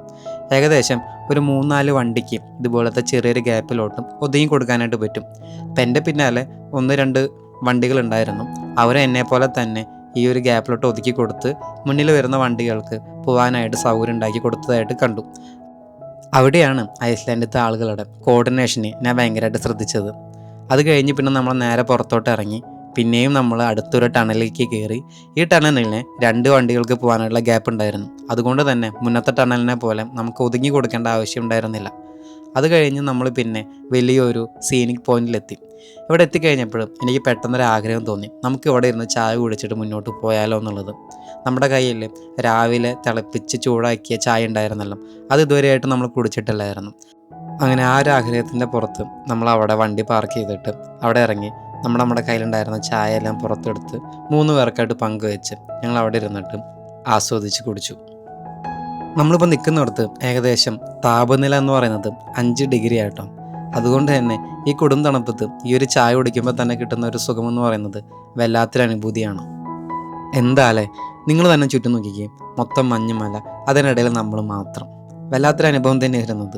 ഏകദേശം ഒരു മൂന്നാൽ വണ്ടിക്ക് ഇതുപോലത്തെ ചെറിയൊരു ഗ്യാപ്പിലോട്ടും ഒതുങ്ങി കൊടുക്കാനായിട്ട് പറ്റും. അപ്പം എന്റെ പിന്നാലെ ഒന്ന് രണ്ട് വണ്ടികളുണ്ടായിരുന്നു. അവരെ എന്നെ പോലെ തന്നെ ഈ ഒരു ഗ്യാപ്പിലോട്ട് ഒതുക്കി കൊടുത്ത് മുന്നിൽ വരുന്ന വണ്ടികൾക്ക് പോകാനായിട്ട് സൗകര്യം ഉണ്ടാക്കി കൊടുത്തതായിട്ട് കണ്ടു. അവിടെയാണ് ഐസ്ലാൻഡിലത്തെ ആളുകളുടെ കോർഡിനേഷനെ ഞാൻ ഭയങ്കരമായിട്ട് ശ്രദ്ധിച്ചത്. അത് കഴിഞ്ഞ് പിന്നെ നമ്മൾ നേരെ പുറത്തോട്ട് ഇറങ്ങി. പിന്നെയും നമ്മൾ അടുത്തൊരു ടണലിലേക്ക് കയറി. ഈ ടണലിന് രണ്ട് വണ്ടികൾക്ക് പോകാനുള്ള ഗ്യാപ്പ് ഉണ്ടായിരുന്നു. അതുകൊണ്ട് തന്നെ മുന്നത്തെ ടണലിനെ പോലെ നമുക്ക് ഒതുങ്ങി കൊടുക്കേണ്ട ആവശ്യം ഉണ്ടായിരുന്നില്ല. അത് കഴിഞ്ഞ് നമ്മൾ പിന്നെ വലിയൊരു സീനിക് പോയിന്റിലെത്തി ഇവിടെ എത്തിക്കഴിഞ്ഞപ്പോഴും എനിക്ക് പെട്ടെന്നൊരു ആഗ്രഹം തോന്നി. നമുക്ക് ഇവിടെ ഇരുന്ന് ചായ കുടിച്ചിട്ട് മുന്നോട്ട് പോയാലോ എന്നുള്ളത്. നമ്മുടെ കയ്യിൽ രാവിലെ തിളപ്പിച്ച് ചൂടാക്കിയ ചായ ഉണ്ടായിരുന്നല്ലോ. അത് ഇതുവരെയായിട്ട് നമ്മൾ കുടിച്ചിട്ടില്ലായിരുന്നു. അങ്ങനെ ആ ഒരു ആഗ്രഹത്തിന്റെ പുറത്ത് നമ്മൾ അവിടെ വണ്ടി പാർക്ക് ചെയ്തിട്ട് അവിടെ ഇറങ്ങി. നമ്മൾ നമ്മുടെ കയ്യിലുണ്ടായിരുന്ന ചായ എല്ലാം പുറത്തെടുത്ത് മൂന്ന് പേർക്കായിട്ട് പങ്കുവെച്ച് ഞങ്ങൾ അവിടെ ഇരുന്നിട്ട് ആസ്വദിച്ച് കുടിച്ചു. നമ്മളിപ്പോൾ നിൽക്കുന്നിടത്ത് ഏകദേശം താപനില എന്ന് പറയുന്നത് അഞ്ച് ഡിഗ്രി ആട്ടോ അതുകൊണ്ട് തന്നെ ഈ കൊടും തണുപ്പത്ത് ഈ ഒരു ചായ കുടിക്കുമ്പോൾ തന്നെ കിട്ടുന്ന ഒരു സുഖമെന്ന് പറയുന്നത് വല്ലാത്തൊരു അനുഭൂതിയാണ്. എന്താലേ നിങ്ങൾ തന്നെ ചുറ്റും നോക്കിക്കേ. മൊത്തം മഞ്ഞുമല അതിനിടയിൽ നമ്മൾ മാത്രം. വല്ലാത്തൊരു അനുഭവം തന്നെ ഇരുന്നത്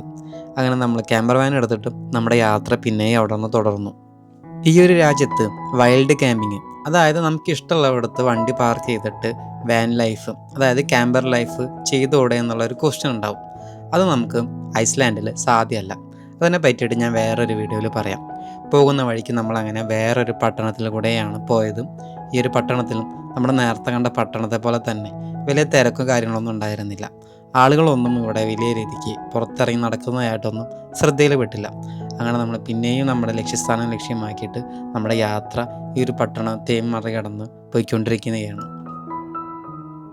അങ്ങനെ നമ്മൾ ക്യാമറമാൻ എടുത്തിട്ട് നമ്മുടെ യാത്ര പിന്നെയും അവിടെ നിന്ന് തുടർന്നു. ഈ ഒരു രാജ്യത്ത് വൈൽഡ് ക്യാമ്പിങ് അതായത് നമുക്ക് ഇഷ്ടമുള്ളവിടത്ത് വണ്ടി പാർക്ക് ചെയ്തിട്ട് വാൻ ലൈഫ് അതായത് ക്യാമ്പർ ലൈഫ് ചെയ്തോടെ എന്നുള്ളൊരു ക്വസ്റ്റ്യൻ ഉണ്ടാവും. അത് നമുക്ക് ഐസ്ലാൻഡിൽ സാധ്യമല്ല. അതിനെ പറ്റിയിട്ട് ഞാൻ വേറൊരു വീഡിയോയിൽ പറയാം. പോകുന്ന വഴിക്ക് നമ്മളങ്ങനെ വേറൊരു പട്ടണത്തിൽ കൂടെയാണ് പോയതും ഈ ഒരു പട്ടണത്തിലും നമ്മുടെ നേരത്തെ കണ്ട പട്ടണത്തെ പോലെ തന്നെ വലിയ തിരക്കും കാര്യങ്ങളൊന്നും ഉണ്ടായിരുന്നില്ല. ആളുകളൊന്നും ഇവിടെ വലിയ രീതിക്ക് പുറത്തിറങ്ങി നടക്കുന്നതായിട്ടൊന്നും ശ്രദ്ധയിൽ പെട്ടില്ല അങ്ങനെ നമ്മൾ പിന്നെയും നമ്മുടെ ലക്ഷ്യസ്ഥാനം ലക്ഷ്യമാക്കിയിട്ട് നമ്മുടെ യാത്ര ഈ ഒരു പട്ടണത്തെയും മറികടന്ന് പോയിക്കൊണ്ടിരിക്കുകയാണ്.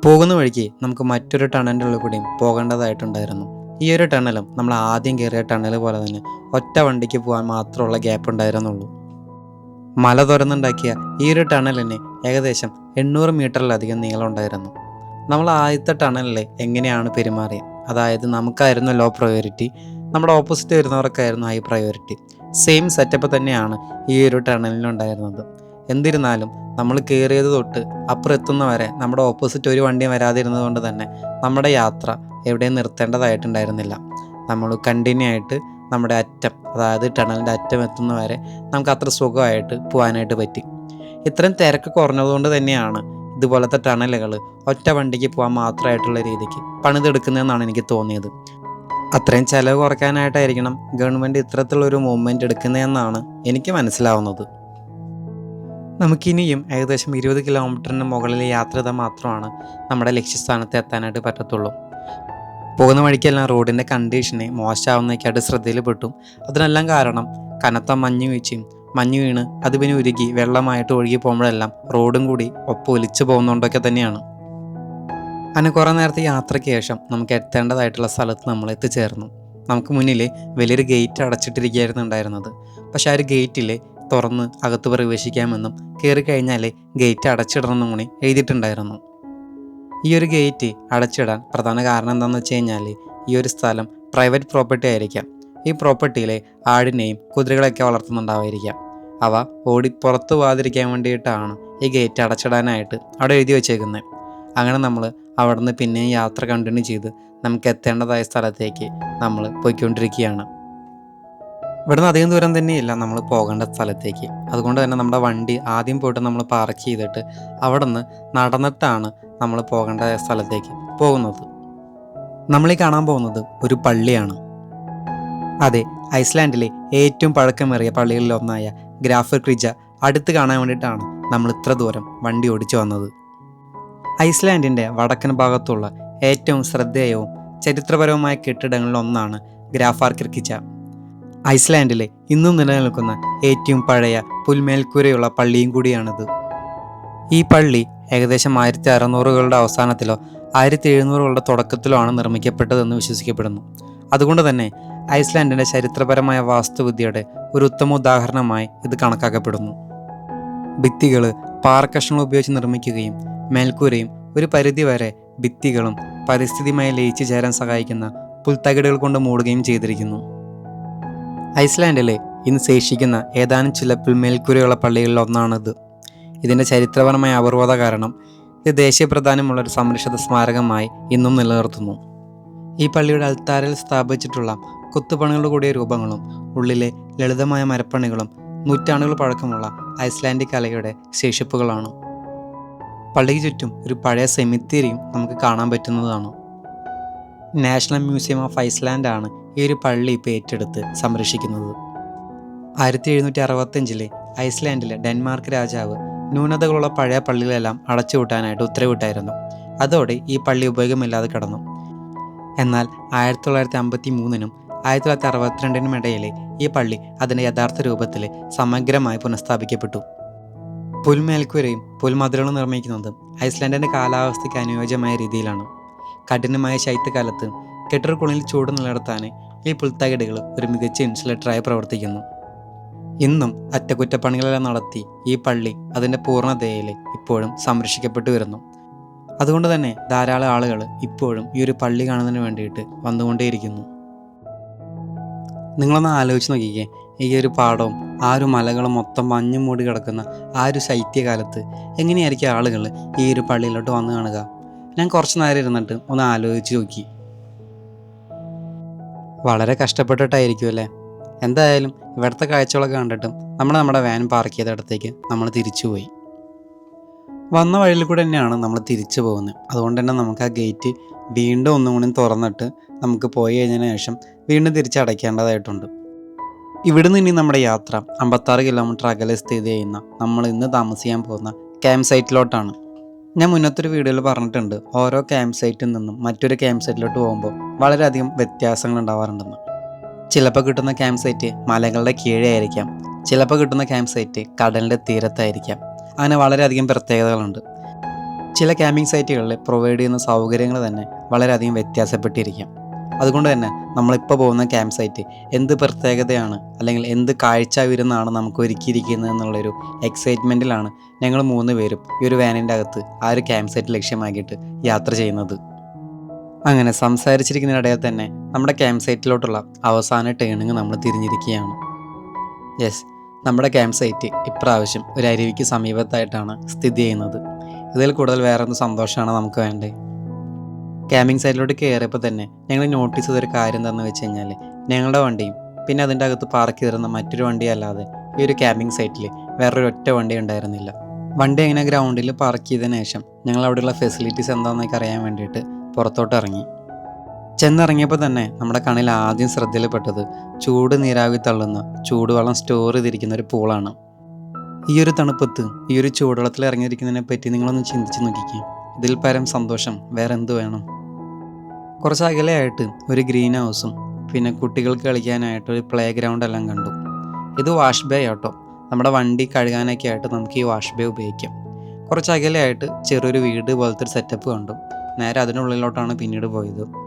പോകുന്ന വഴിക്ക് നമുക്ക് മറ്റൊരു ടണലിന്റെ ഉള്ളിൽ കൂടിയും പോകേണ്ടതായിട്ടുണ്ടായിരുന്നു. ഈ ഒരു ടണലും നമ്മൾ ആദ്യം കയറിയ ടണൽ പോലെ തന്നെ ഒറ്റ വണ്ടിക്ക് പോകാൻ മാത്രമുള്ള ഗ്യാപ്പ് ഉണ്ടായിരുന്നുള്ളൂ. മല തുറന്നുണ്ടാക്കിയ ഈ ഒരു ടണലിന് ഏകദേശം എണ്ണൂറ് മീറ്ററിലധികം നീളം ഉണ്ടായിരുന്നു നമ്മൾ ആദ്യത്തെ ടണലിലെ എങ്ങനെയാണ് പെരുമാറിയത് അതായത് നമുക്കായിരുന്നു ലോ പ്രയോറിറ്റി നമ്മുടെ ഓപ്പോസിറ്റ് വരുന്നവർക്കായിരുന്നു ഹൈ പ്രയോറിറ്റി സെയിം സെറ്റപ്പ് തന്നെയാണ് ഈ ഒരു ടണലിനുണ്ടായിരുന്നത് എന്നിരുന്നാലും നമ്മൾ കയറിയത് തൊട്ട് അപ്പുറം എത്തുന്നവരെ നമ്മുടെ ഓപ്പോസിറ്റ് ഒരു വണ്ടിയും വരാതിരുന്നത് കൊണ്ട് തന്നെ നമ്മുടെ യാത്ര എവിടെയും നിർത്തേണ്ടതായിട്ടുണ്ടായിരുന്നില്ല. നമ്മൾ കണ്ടിന്യൂ ആയിട്ട് നമ്മുടെ അറ്റം അതായത് ടണലിന്റെ അറ്റം എത്തുന്നവരെ നമുക്ക് അത്ര സുഖമായിട്ട് പോകാനായിട്ട് പറ്റി. ഇത്രയും തിരക്ക് കുറഞ്ഞതുകൊണ്ട് തന്നെയാണ് ഇതുപോലത്തെ ടണലുകൾ ഒറ്റ വണ്ടിക്ക് പോകാൻ മാത്രമായിട്ടുള്ള രീതിക്ക് പണിതെടുക്കുന്നതെന്നാണ് എനിക്ക് തോന്നിയത്. അത്രയും ചിലവ് കുറയ്ക്കാനായിട്ടായിരിക്കണം ഗവൺമെന്റ് ഇത്തരത്തിലുള്ളൊരു മൂവ്മെന്റ് എടുക്കുന്നതെന്നാണ് എനിക്ക് മനസ്സിലാവുന്നത്. നമുക്കിനിയും ഏകദേശം ഇരുപത് കിലോമീറ്ററിന് മുകളിൽ യാത്ര ചെയ്താൽ മാത്രമാണ് നമ്മുടെ ലക്ഷ്യസ്ഥാനത്ത് എത്താനായിട്ട് പറ്റത്തുള്ളൂ. പോകുന്ന വഴിക്കെല്ലാം റോഡിന്റെ കണ്ടീഷനെ മോശമാവുന്നതൊക്കെയായിട്ട് ശ്രദ്ധയിൽപ്പെട്ടു. അതിനെല്ലാം കാരണം കനത്ത മഞ്ഞ് വീഴ്ചയും മഞ്ഞ് വീണ് അത് പിന്നെ ഉരുകി വെള്ളമായിട്ട് ഒഴുകി പോകുമ്പോഴെല്ലാം റോഡും കൂടി ഒപ്പം ഒലിച്ചു പോകുന്നതുകൊണ്ടൊക്കെ തന്നെയാണ്. അങ്ങനെ കുറേ നേരത്തെ യാത്രയ്ക്ക് ശേഷം നമുക്ക് എത്തേണ്ടതായിട്ടുള്ള സ്ഥലത്ത് നമ്മൾ എത്തിച്ചേർന്നു. നമുക്ക് മുന്നിൽ വലിയൊരു ഗേറ്റ് അടച്ചിട്ടിരിക്കുകയായിരുന്നു ഉണ്ടായിരുന്നത്. പക്ഷേ ആ ഒരു ഗേറ്റിൽ തുറന്ന് അകത്ത് പ്രവേശിക്കാമെന്നും കയറി കഴിഞ്ഞാൽ ഗേറ്റ് അടച്ചിടണമെന്നും കൂടി എഴുതിയിട്ടുണ്ടായിരുന്നു. ഈ ഒരു ഗേറ്റ് അടച്ചിടാൻ പ്രധാന കാരണം എന്താണെന്ന് വെച്ച് കഴിഞ്ഞാൽ ഈ ഒരു സ്ഥലം പ്രൈവറ്റ് പ്രോപ്പർട്ടി ആയിരിക്കാം. ഈ പ്രോപ്പർട്ടിയിലെ ആടിനെയും കുതിരകളെയൊക്കെ വളർത്തുന്നുണ്ടാവായിരിക്കാം അവ ഓടി വാതിരിക്കാൻ പോകാതിരിക്കാൻ വേണ്ടിയിട്ടാണ് ഈ ഗേറ്റ് അടച്ചിടാനായിട്ട് അവിടെ എഴുതി വെച്ചേക്കുന്നത്. അങ്ങനെ നമ്മൾ അവിടെ നിന്ന് പിന്നെയും യാത്ര കണ്ടിന്യൂ ചെയ്ത് നമുക്ക് എത്തേണ്ടതായ സ്ഥലത്തേക്ക് നമ്മൾ പോയിക്കൊണ്ടിരിക്കുകയാണ്. ഇവിടുന്ന് അധികം ദൂരം തന്നെയില്ല നമ്മൾ പോകേണ്ട സ്ഥലത്തേക്ക്. അതുകൊണ്ട് തന്നെ നമ്മുടെ വണ്ടി ആദ്യം പോയിട്ട് നമ്മൾ പാർക്ക് ചെയ്തിട്ട് അവിടെ നിന്ന് നടന്നിട്ടാണ് നമ്മൾ പോകേണ്ട സ്ഥലത്തേക്ക് പോകുന്നത്. നമ്മൾ ഈ കാണാൻ പോകുന്നത് ഒരു പള്ളിയാണ്. അതെ ഐസ്ലാൻഡിലെ ഏറ്റവും പഴക്കമേറിയ പള്ളികളിൽ ഒന്നായ ഗ്രാഫർ ക്രിജ അടുത്ത് കാണാൻ വേണ്ടിയിട്ടാണ് നമ്മൾ ഇത്ര ദൂരം വണ്ടി ഓടിച്ചു വന്നത്. ഐസ്ലാൻഡിന്റെ വടക്കൻ ഭാഗത്തുള്ള ഏറ്റവും ശ്രദ്ധേയവും ചരിത്രപരവുമായ കെട്ടിടങ്ങളിൽ ഒന്നാണ് ഗ്രാഫാർ ക്രിക്കിച്ച. ഐസ്ലാൻഡിലെ ഇന്നും നിലനിൽക്കുന്ന ഏറ്റവും പഴയ പുൽമേൽക്കൂരയുള്ള പള്ളിയും കൂടിയാണിത്. ഈ പള്ളി ഏകദേശം ആയിരത്തി അറുന്നൂറുകളുടെ അവസാനത്തിലോ ആയിരത്തി എഴുന്നൂറുകളുടെ തുടക്കത്തിലോ ആണ് നിർമ്മിക്കപ്പെട്ടതെന്ന് വിശ്വസിക്കപ്പെടുന്നു. അതുകൊണ്ട് തന്നെ ഐസ്ലാൻഡിന്റെ ചരിത്രപരമായ വാസ്തുവിദ്യയുടെ ഒരു ഉത്തമ ഉദാഹരണമായി ഇത് കണക്കാക്കപ്പെടുന്നു. ഭിത്തികൾ പാറക്കഷ്ണങ്ങൾ ഉപയോഗിച്ച് നിർമ്മിക്കുകയും മേൽക്കൂരയും ഒരു പരിധിവരെ ഭിത്തികളും പരിസ്ഥിതിയുമായി ലയിച്ചു ചേരാൻ സഹായിക്കുന്ന പുൽത്തകിടുകൾ കൊണ്ട് മൂടുകയും ചെയ്തിരിക്കുന്നു. ഐസ്ലാൻഡിലെ ഇന്ന് ശേഷിക്കുന്ന ഏതാനും ചില പുൽമേൽക്കൂരയുള്ള പള്ളികളിൽ ഒന്നാണിത്. ഇതിന്റെ ചരിത്രപരമായ അപൂർവത കാരണം ഇത് ദേശീയ പ്രാധാന്യമുള്ള ഒരു സംരക്ഷിത സ്മാരകമായി ഇന്നും നിലനിർത്തുന്നു. ഈ പള്ളിയുടെ അൽത്താരയിൽ സ്ഥാപിച്ചിട്ടുള്ള കൊത്തുപണികളുടെ കൂടിയ രൂപങ്ങളും ഉള്ളിലെ ലളിതമായ മരപ്പണികളും നൂറ്റാണ്ടുകൾ പഴക്കമുള്ള ഐസ്ലാൻഡിക് കലയുടെ ശേഷിപ്പുകളാണ്. പള്ളിക്ക് ചുറ്റും ഒരു പഴയ സെമിത്തേരിയും നമുക്ക് കാണാൻ പറ്റുന്നതാണ്. നാഷണൽ മ്യൂസിയം ഓഫ് ഐസ്ലാൻഡ് ആണ് ഈ ഒരു പള്ളി ഇപ്പോൾ ഏറ്റെടുത്ത് സംരക്ഷിക്കുന്നത്. ആയിരത്തി എഴുന്നൂറ്റി അറുപത്തഞ്ചിലെ ഐസ്ലാൻഡിലെ ഡെൻമാർക്ക് രാജാവ് ന്യൂനതകളുള്ള പഴയ പള്ളികളെല്ലാം അടച്ചുവിട്ടാനായിട്ട് ഉത്തരവിട്ടായിരുന്നു. അതോടെ ഈ പള്ളി ഉപയോഗമില്ലാതെ കിടന്നു. എന്നാൽ ആയിരത്തി തൊള്ളായിരത്തി അമ്പത്തി മൂന്നിനും ആയിരത്തി തൊള്ളായിരത്തി അറുപത്തിരണ്ടിനും ഇടയിലെ ഈ പള്ളി അതിന്റെ യഥാർത്ഥ രൂപത്തിൽ സമഗ്രമായി പുനഃസ്ഥാപിക്കപ്പെട്ടു. പുൽമേൽക്കൂരയും പുൽമതിലുകളും നിർമ്മിക്കുന്നത് ഐസ്ലാൻഡിന്റെ കാലാവസ്ഥയ്ക്ക് അനുയോജ്യമായ രീതിയിലാണ്. കഠിനമായ ശൈത്യകാലത്ത് കെട്ടിടക്കുള്ളിൽ ചൂട് നിലനിർത്താൻ ഈ പുൽത്തകിടുകൾ ഒരു മികച്ച ഇൻസുലേറ്ററായി പ്രവർത്തിക്കുന്നു. ഇന്നും അറ്റകുറ്റപ്പണികളെല്ലാം നടത്തി ഈ പള്ളി അതിന്റെ പൂർണതയിൽ ഇപ്പോഴും സംരക്ഷിക്കപ്പെട്ടു വരുന്നു അതുകൊണ്ട് തന്നെ ധാരാളം ആളുകൾ ഇപ്പോഴും ഈ ഒരു പള്ളി കാണുന്നതിന് വേണ്ടിയിട്ട് വന്നുകൊണ്ടേയിരിക്കുന്നു. നിങ്ങളൊന്ന് ആലോചിച്ച് നോക്കിക്കേ. ഈ ഒരു പാടവും ആ ഒരു മലകളും മൊത്തം മഞ്ഞു മൂടി കിടക്കുന്ന ആ ഒരു ശൈത്യകാലത്ത് എങ്ങനെയായിരിക്കും ആളുകൾ ഈ ഒരു പള്ളിയിലോട്ട് വന്ന് കാണുക? ഞാൻ കുറച്ച് നേരം ഇരുന്നിട്ട് ഒന്ന് ആലോചിച്ച് നോക്കി. വളരെ കഷ്ടപ്പെട്ടിട്ടായിരിക്കും അല്ലേ? എന്തായാലും ഇവിടുത്തെ കാഴ്ചകളൊക്കെ കണ്ടിട്ടും നമ്മൾ നമ്മുടെ വാൻ പാർക്ക് ചെയ്ത ചെയ്തിടത്തേക്ക് നമ്മൾ തിരിച്ചുപോയി. വന്ന വഴിയിൽ കൂടെ തന്നെയാണ് നമ്മൾ തിരിച്ചു പോകുന്നത്. അതുകൊണ്ട് തന്നെ നമുക്ക് ആ ഗേറ്റ് വീണ്ടും ഒന്നും കൂടി തുറന്നിട്ട് നമുക്ക് പോയി കഴിഞ്ഞതിന് ശേഷം വീണ്ടും തിരിച്ചടയ്ക്കേണ്ടതായിട്ടുണ്ട് ഇവിടുന്ന് ഇനി നമ്മുടെ യാത്ര അമ്പത്താറ് കിലോമീറ്റർ അകലെ സ്ഥിതി ചെയ്യുന്ന നമ്മൾ ഇന്ന് താമസിക്കാൻ പോകുന്ന ക്യാമ്പ് സൈറ്റിലോട്ടാണ് ഞാൻ മുന്നത്തൊരു വീഡിയോയിൽ പറഞ്ഞിട്ടുണ്ട് ഓരോ ക്യാമ്പ് സൈറ്റിൽ നിന്നും മറ്റൊരു ക്യാമ്പ് സൈറ്റിലോട്ട് പോകുമ്പോൾ വളരെയധികം വ്യത്യാസങ്ങൾ ഉണ്ടാവാറുണ്ടെന്ന്. ചിലപ്പോൾ കിട്ടുന്ന ക്യാമ്പ് സൈറ്റ് മലകളുടെ കീഴേ ആയിരിക്കാം ചിലപ്പോൾ കിട്ടുന്ന ക്യാമ്പ് സൈറ്റ് കടലിന്റെ തീരത്തായിരിക്കാം. അങ്ങനെ വളരെയധികം പ്രത്യേകതകളുണ്ട്. ചില ക്യാമ്പിംഗ് സൈറ്റുകളിൽ പ്രൊവൈഡ് ചെയ്യുന്ന സൗകര്യങ്ങൾ തന്നെ വളരെയധികം വ്യത്യാസപ്പെട്ടിരിക്കാം. അതുകൊണ്ട് തന്നെ നമ്മളിപ്പോൾ പോകുന്ന ക്യാമ്പ് സൈറ്റ് എന്ത് പ്രത്യേകതയാണ് അല്ലെങ്കിൽ എന്ത് കാഴ്ച വിരുന്നാണ് നമുക്ക് ഒരുക്കിയിരിക്കുന്നത് എന്നുള്ളൊരു എക്സൈറ്റ്മെന്റിലാണ് ഞങ്ങൾ മൂന്ന് പേരും ഈ ഒരു വാനിന്റെ അകത്ത് ആ ഒരു ക്യാമ്പ് സൈറ്റ് ലക്ഷ്യമാക്കിയിട്ട് യാത്ര ചെയ്യുന്നത്. അങ്ങനെ സംസാരിച്ചിരിക്കുന്നതിനിടയിൽ തന്നെ നമ്മുടെ ക്യാമ്പ് സൈറ്റിലോട്ടുള്ള അവസാന ടേണിങ് നമ്മൾ തിരിഞ്ഞിരിക്കുകയാണ്. യെസ് നമ്മുടെ ക്യാമ്പ് സൈറ്റ് ഇപ്രാവശ്യം ഒരു അരുവിക്ക് സമീപത്തായിട്ടാണ് സ്ഥിതി ചെയ്യുന്നത്. ഇതിൽ കൂടുതൽ വേറെ എന്ത് സന്തോഷമാണ് നമുക്ക് വേണ്ടത് ക്യാമ്പിംഗ് സൈറ്റിലോട്ട് കയറിയപ്പോൾ തന്നെ ഞങ്ങൾ നോട്ടീസ് ചെയ്തൊരു കാര്യം എന്താണെന്ന് വെച്ച് കഴിഞ്ഞാൽ ഞങ്ങളുടെ വണ്ടിയും പിന്നെ അതിന്റെ അകത്ത് പാർക്ക് ചെയ്തിരുന്ന മറ്റൊരു വണ്ടി അല്ലാതെ ഈ ഒരു ക്യാമ്പിംഗ് സൈറ്റിൽ വേറൊരു ഒറ്റ വണ്ടി ഉണ്ടായിരുന്നില്ല. വണ്ടി എങ്ങനെ ഗ്രൗണ്ടിൽ പാർക്ക് ചെയ്തതിന് ശേഷം ഞങ്ങൾ അവിടെയുള്ള ഫെസിലിറ്റീസ് എന്താണെന്നൊക്കെ അറിയാൻ വേണ്ടിയിട്ട് പുറത്തോട്ട് ഇറങ്ങി. ചെന്നിറങ്ങിയപ്പോൾ തന്നെ നമ്മുടെ കണ്ണിൽ ആദ്യം ശ്രദ്ധയിൽപ്പെട്ടത് ചൂട് നീരാവി തള്ളുന്ന ചൂടുവെള്ളം സ്റ്റോർ ചെയ്തിരിക്കുന്ന ഒരു പൂളാണ്. ഈ ഒരു തണുപ്പത്ത് ഈ ഒരു ചൂടുവെള്ളത്തിൽ ഇറങ്ങിയിരിക്കുന്നതിനെ പറ്റി നിങ്ങളൊന്ന് ചിന്തിച്ച് നോക്കിക്കേ. ഇതിൽ പരം സന്തോഷം വേറെ എന്ത് വേണം? കുറച്ച് അകലെയായിട്ട് ഒരു ഗ്രീൻ ഹൗസും പിന്നെ കുട്ടികൾക്ക് കളിക്കാനായിട്ട് ഒരു പ്ലേ ഗ്രൗണ്ട് എല്ലാം കണ്ടു. ഇത് വാഷ് ബേ ആട്ടോ. നമ്മുടെ വണ്ടി കഴുകാനൊക്കെ ആയിട്ട് നമുക്ക് ഈ വാഷ് ബേ ഉപയോഗിക്കാം. കുറച്ച് അകലെയായിട്ട് ചെറിയൊരു വീട് പോലത്തെ ഒരു സെറ്റപ്പ് കണ്ടു. നേരെ അതിനുള്ളിലോട്ടാണ് പിന്നീട് പോയത്.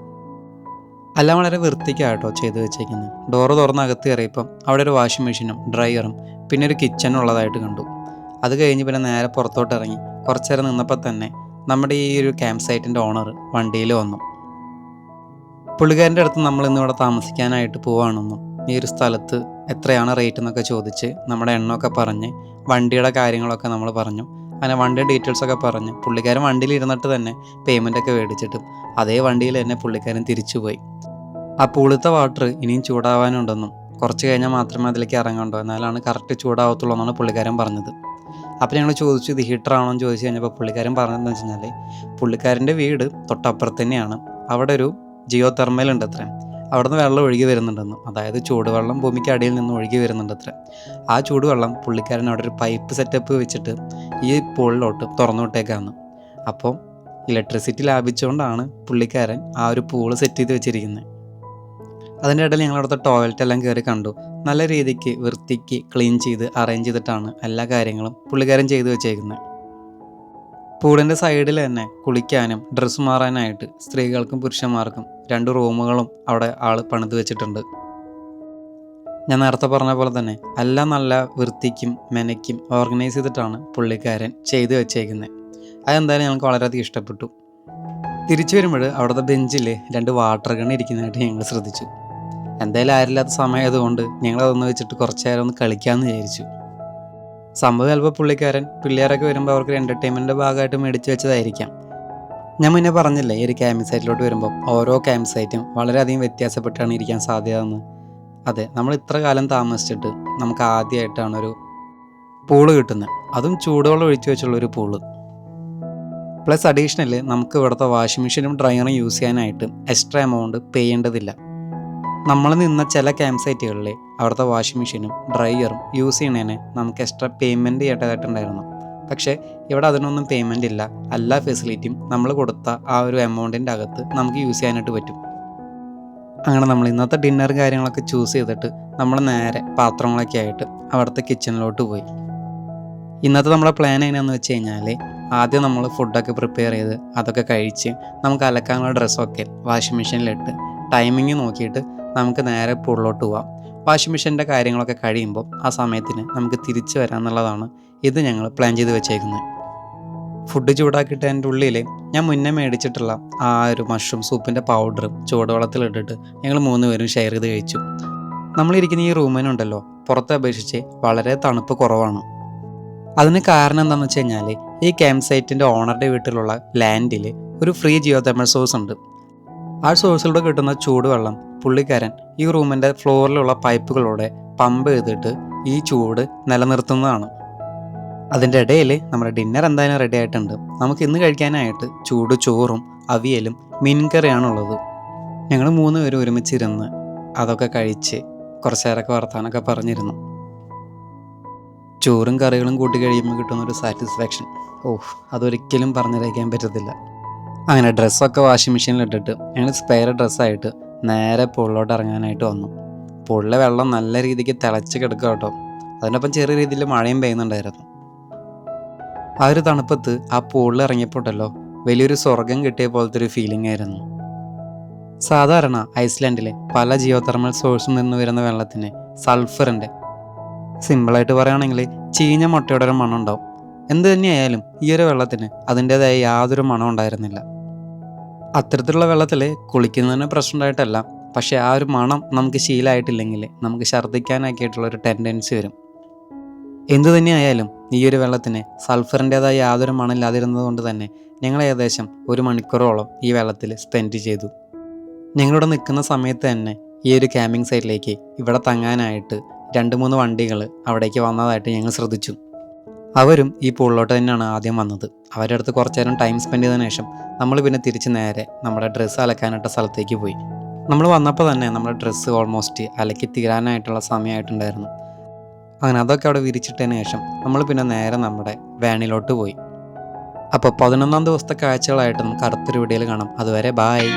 എല്ലാം വളരെ വൃത്തിക്കാട്ടോ ചെയ്ത് വെച്ചേക്കുന്നത്. ഡോറ് തുറന്ന് അകത്ത് കയറിയപ്പം അവിടെ ഒരു വാഷിംഗ് മെഷീനും ഡ്രയറും പിന്നെ ഒരു കിച്ചണും ഉള്ളതായിട്ട് കണ്ടു. അത് കഴിഞ്ഞ് പിന്നെ നേരെ പുറത്തോട്ട് ഇറങ്ങി. കുറച്ച് നേരം നിന്നപ്പോൾ തന്നെ നമ്മുടെ ഈ ഒരു ക്യാമ്പ് സൈറ്റിന്റെ ഓണർ വണ്ടിയിൽ വന്നു. പുള്ളിക്കാരന്റെ അടുത്ത് നമ്മൾ ഇന്നിവിടെ താമസിക്കാനായിട്ട് പോവാണെന്നും ഈ ഒരു സ്ഥലത്ത് എത്രയാണ് റേറ്റ് എന്നൊക്കെ ചോദിച്ച് നമ്മുടെ എണ്ണമൊക്കെ പറഞ്ഞ് വണ്ടിയുടെ കാര്യങ്ങളൊക്കെ നമ്മൾ പറഞ്ഞു. അങ്ങനെ വണ്ടി ഡീറ്റെയിൽസ് ഒക്കെ പറഞ്ഞ്. പുള്ളിക്കാരൻ വണ്ടിയിൽ ഇരുന്നിട്ട് തന്നെ പേയ്മെന്റ് ഒക്കെ മേടിച്ചിട്ടും അതേ വണ്ടിയിൽ തന്നെ പുള്ളിക്കാരൻ തിരിച്ചുപോയി ആ പുളിത്ത വാട്ടർ ഇനിയും ചൂടാവാനുണ്ടെന്നും കുറച്ച് കഴിഞ്ഞാൽ മാത്രമേ അതിലേക്ക് ഇറങ്ങണ്ടോ എന്നാലാണ് കറക്റ്റ് ചൂടാവത്തുള്ളൂ എന്നാണ് പുള്ളിക്കാരൻ പറഞ്ഞത്. അപ്പോൾ ഞങ്ങൾ ചോദിച്ചു ഇത് ഹീറ്റർ ആണോ? എന്ന് ചോദിച്ചു കഴിഞ്ഞപ്പോൾ പുള്ളിക്കാരൻ പറഞ്ഞതെന്ന് വെച്ച് കഴിഞ്ഞാൽ പുള്ളിക്കാരന്റെ വീട് തൊട്ടപ്പുറത്ത് തന്നെയാണ്. അവിടെ ഒരു ജിയോ തെർമൽ ഉണ്ട് അത്ര. അവിടുന്ന് വെള്ളം ഒഴുകി വരുന്നുണ്ടെന്ന് അതായത് ചൂടുവെള്ളം ഭൂമിക്ക് അടിയിൽ നിന്ന് ഒഴുകി വരുന്നുണ്ട് അത്ര. ആ ചൂടുവെള്ളം പുള്ളിക്കാരൻ അവിടെ ഒരു പൈപ്പ് സെറ്റപ്പ് വെച്ചിട്ട് ഈ പൂളിലോട്ട് തുറന്നു വിട്ടേക്കാന്ന്. അപ്പം ഇലക്ട്രിസിറ്റി ലാഭിച്ചുകൊണ്ടാണ് പുള്ളിക്കാരൻ ആ ഒരു പൂൾ സെറ്റ് ചെയ്ത് വെച്ചിരിക്കുന്നത് അതിന്റെ ഇടയിൽ ഞങ്ങളവിടുത്തെ ടോയ്ലറ്റ് എല്ലാം കയറി കണ്ടു. നല്ല രീതിക്ക് വൃത്തിക്ക് ക്ലീൻ ചെയ്ത് അറേഞ്ച് ചെയ്തിട്ടാണ് എല്ലാ കാര്യങ്ങളും പുള്ളിക്കാരൻ ചെയ്തു വെച്ചേക്കുന്നത് പൂളിന്റെ സൈഡിൽ തന്നെ കുളിക്കാനും ഡ്രസ്സ് മാറാനായിട്ട് സ്ത്രീകൾക്കും പുരുഷന്മാർക്കും രണ്ട് റൂമുകളും അവിടെ ആൾ പണിത് വെച്ചിട്ടുണ്ട്. ഞാൻ നേരത്തെ പറഞ്ഞ പോലെ തന്നെ എല്ലാം നല്ല വൃത്തിക്കും മെനയ്ക്കും ഓർഗനൈസ് ചെയ്തിട്ടാണ് പുള്ളിക്കാരൻ ചെയ്തു വെച്ചേക്കുന്നത്. അതെന്തായാലും ഞങ്ങൾക്ക് വളരെയധികം ഇഷ്ടപ്പെട്ടു. തിരിച്ചു വരുമ്പോൾ അവിടുത്തെ ബെഞ്ചിൽ രണ്ട് വാട്ടർ ഗൺ ഇരിക്കുന്നതായിട്ട് ഞങ്ങൾ ശ്രദ്ധിച്ചു. എന്തായാലും ആരില്ലാത്ത സമയമായതുകൊണ്ട് ഞങ്ങളതൊന്ന് വെച്ചിട്ട് കുറച്ച് നേരം ഒന്ന് കളിക്കാമെന്ന് വിചാരിച്ചു. സംഭവം ചിലപ്പോൾ പുള്ളിക്കാരൻ പിള്ളേരൊക്കെ വരുമ്പോൾ അവർക്ക് എന്റർടൈൻമെന്റിന്റെ ഭാഗമായിട്ട് മേടിച്ച് വെച്ചതായിരിക്കാം. ഞാൻ മുന്നേ പറഞ്ഞില്ലേ ഈ ഒരു ക്യാമ്പ് സൈറ്റിലോട്ട് വരുമ്പോൾ ഓരോ ക്യാമ്പ് സൈറ്റും വളരെയധികം വ്യത്യാസപ്പെട്ടാണ് ഇരിക്കാൻ സാധ്യതയെന്ന്. അതെ നമ്മൾ ഇത്ര കാലം താമസിച്ചിട്ട് നമുക്ക് ആദ്യമായിട്ടാണ് ഒരു പൂൾ കിട്ടുന്നത്. അതും ചൂടുവെള്ളം ഒഴിച്ചു വെച്ചുള്ള ഒരു പൂൾ. പ്ലസ് അഡീഷണൽ നമുക്ക് ഇവിടുത്തെ വാഷിംഗ് മെഷീനും ഡ്രയറും യൂസ് ചെയ്യാനായിട്ട് എക്സ്ട്രാ എമൗണ്ട് പേ ചെയ്യേണ്ടതില്ല നമ്മൾ നിന്ന ചില ക്യാമ്പ് സൈറ്റുകളിൽ അവിടുത്തെ വാഷിംഗ് മെഷീനും ഡ്രയറും യൂസ് ചെയ്യണേനെ നമുക്ക് എക്സ്ട്രാ പേയ്മെന്റ് ചെയ്യേണ്ടതായിട്ടുണ്ടായിരുന്നു. പക്ഷേ ഇവിടെ അതിനൊന്നും പേയ്മെന്റ് ഇല്ല. എല്ലാ ഫെസിലിറ്റിയും നമ്മൾ കൊടുത്ത ആ ഒരു എമൗണ്ടിന്റെ അകത്ത് നമുക്ക് യൂസ് ചെയ്യാനായിട്ട് പറ്റും. അങ്ങനെ നമ്മൾ ഇന്നത്തെ ഡിന്നർ കാര്യങ്ങളൊക്കെ ചൂസ് ചെയ്തിട്ട് നമ്മൾ നേരെ പാത്രങ്ങളൊക്കെ ആയിട്ട് അവിടുത്തെ കിച്ചണിലോട്ട് പോയി. ഇന്നത്തെ നമ്മുടെ പ്ലാൻ എങ്ങനെയാണെന്ന് വെച്ച് കഴിഞ്ഞാൽ ആദ്യം നമ്മൾ ഫുഡൊക്കെ പ്രിപ്പയർ ചെയ്ത് അതൊക്കെ കഴിച്ച് നമുക്ക് അലക്കാനുള്ള ഡ്രസ്സൊക്കെ വാഷിംഗ് മെഷീനിലിട്ട് ടൈമിങ് നോക്കിയിട്ട് നമുക്ക് നേരെ പുള്ളിലോട്ട് പോവാം. വാഷിംഗ് മെഷീന്റെ കാര്യങ്ങളൊക്കെ കഴിയുമ്പോൾ ആ സമയത്തിന് നമുക്ക് തിരിച്ചു വരാമെന്നുള്ളതാണ് ഇത് ഞങ്ങൾ പ്ലാൻ ചെയ്ത് വെച്ചേക്കുന്നത്. ഫുഡ് ചൂടാക്കിയിട്ട് എന്റെ ഉള്ളിൽ ഞാൻ മുന്നേ മേടിച്ചിട്ടുള്ള ആ ഒരു മഷ്റൂം സൂപ്പിന്റെ പൗഡറും ചൂടുവെള്ളത്തിലിട്ടിട്ട് ഞങ്ങൾ മൂന്ന് പേരും ഷെയർ ചെയ്ത് കഴിച്ചു. നമ്മളിരിക്കുന്ന ഈ റൂമിനുണ്ടല്ലോ പുറത്തെ അപേക്ഷിച്ച് വളരെ തണുപ്പ് കുറവാണ്. അതിന് കാരണം എന്താണെന്ന് വെച്ച് കഴിഞ്ഞാൽ ഈ ക്യാമ്പ് സൈറ്റിന്റെ ഓണറുടെ വീട്ടിലുള്ള ലാൻഡിൽ ഒരു ഫ്രീ ജിയോ തെമൽ സോഴ്സ് ഉണ്ട്. ആ സോഴ്സിലൂടെ കിട്ടുന്ന ചൂടുവെള്ളം പുള്ളിക്കാരൻ ഈ റൂമിന്റെ ഫ്ലോറിലുള്ള പൈപ്പുകളോടെ പമ്പ് ചെയ്തിട്ട് ഈ ചൂട് നിലനിർത്തുന്നതാണ്. അതിന്റെ ഇടയിൽ നമ്മുടെ ഡിന്നർ എന്തായാലും റെഡി ആയിട്ടുണ്ട്. നമുക്ക് ഇന്ന് കഴിക്കാനായിട്ട് ചൂട് ചോറും അവിയലും മീൻകറിയാണുള്ളത്. ഞങ്ങൾ മൂന്ന് പേരും ഒരുമിച്ചിരുന്ന് അതൊക്കെ കഴിച്ച് കുറച്ചേരൊക്കെ വർത്താനൊക്കെ പറഞ്ഞിരുന്നു. ചോറും കറികളും കൂട്ടി കഴിയുമ്പോൾ കിട്ടുന്ന ഒരു സാറ്റിസ്ഫാക്ഷൻ ഓഹ് അതൊരിക്കലും പറഞ്ഞറിയിക്കാൻ പറ്റത്തില്ല. അങ്ങനെ ഡ്രസ്സൊക്കെ വാഷിംഗ് മെഷീനിൽ ഇട്ടിട്ട് ഞങ്ങൾ സ്പെയർ ഡ്രസ്സായിട്ട് നേരെ പുള്ളിലോട്ട് ഇറങ്ങാനായിട്ട് വന്നു. പുള്ളിലെ വെള്ളം നല്ല രീതിക്ക് തിളച്ച് കിടക്കുക കേട്ടോ. അതിനൊപ്പം ചെറിയ രീതിയിൽ മഴയും പെയ്യുന്നുണ്ടായിരുന്നു. ആ ഒരു തണുപ്പത്ത് ആ പൂളിൽ ഇറങ്ങിയപ്പോട്ടല്ലോ വലിയൊരു സ്വർഗം കിട്ടിയ പോലത്തെ ഒരു ഫീലിംഗ് ആയിരുന്നു. സാധാരണ ഐസ്ലാൻഡിലെ പല ജിയോ തെർമൽ സോഴ്സിൽ നിന്ന് വരുന്ന വെള്ളത്തിന് സൾഫറിന്റെ സിമ്പിളായിട്ട് പറയുകയാണെങ്കിൽ ചീഞ്ഞ മുട്ടയുടെ ഒരു മണം ഉണ്ടാവും. എന്ത് തന്നെയായാലും ഈ ഒരു വെള്ളത്തിന് അതിന്റെതായ യാതൊരു മണം ഉണ്ടായിരുന്നില്ല. അത്തരത്തിലുള്ള വെള്ളത്തിൽ കുളിക്കുന്നതിന് പ്രശ്നം ഉണ്ടായിട്ടല്ല പക്ഷേ ആ ഒരു മണം നമുക്ക് ശീലമായിട്ടില്ലെങ്കിൽ നമുക്ക് ഛർദ്ദിക്കാനൊക്കെ ആയിട്ടുള്ള ഒരു ടെൻഡൻസി വരും. എന്തു തന്നെയായാലും ഈ ഒരു വെള്ളത്തിന് സൾഫറിന്റെതായ യാതൊരു മണമില്ലാതിരുന്നത് കൊണ്ട് തന്നെ ഞങ്ങൾ ഏകദേശം ഒരു മണിക്കൂറോളം ഈ വെള്ളത്തിൽ സ്പെൻഡ് ചെയ്തു. ഞങ്ങളിവിടെ നിൽക്കുന്ന സമയത്ത് തന്നെ ഈ ഒരു ക്യാമ്പിംഗ് സൈറ്റിലേക്ക് ഇവിടെ തങ്ങാനായിട്ട് രണ്ട് മൂന്ന് വണ്ടികൾ അവിടേക്ക് വന്നതായിട്ട് ഞങ്ങൾ ശ്രദ്ധിച്ചു. അവരും ഈ പൂളിലോട്ട് തന്നെയാണ് ആദ്യം വന്നത്. അവരുടെ അടുത്ത് കുറച്ച് നേരം ടൈം സ്പെൻഡ് ചെയ്തതിനു ശേഷം നമ്മൾ പിന്നെ തിരിച്ച് നേരെ നമ്മുടെ ഡ്രസ്സ് അലക്കാനായിട്ട് സ്ഥലത്തേക്ക് പോയി. നമ്മൾ വന്നപ്പോൾ തന്നെ നമ്മുടെ ഡ്രസ്സ് ഓൾമോസ്റ്റ് അലക്കി തീരാനായിട്ടുള്ള സമയമായിട്ടുണ്ടായിരുന്നു. അങ്ങനെ അതൊക്കെ അവിടെ വിരിച്ചിട്ടതിന് ശേഷം നമ്മൾ പിന്നെ നേരെ നമ്മുടെ വാനിലോട്ട് പോയി. അപ്പോൾ പതിനൊന്നാം ദിവസത്തെ കാഴ്ചകളായിട്ട് അടുത്തൊരു വീഡിയോയിൽ കാണാം. അതുവരെ ബായ്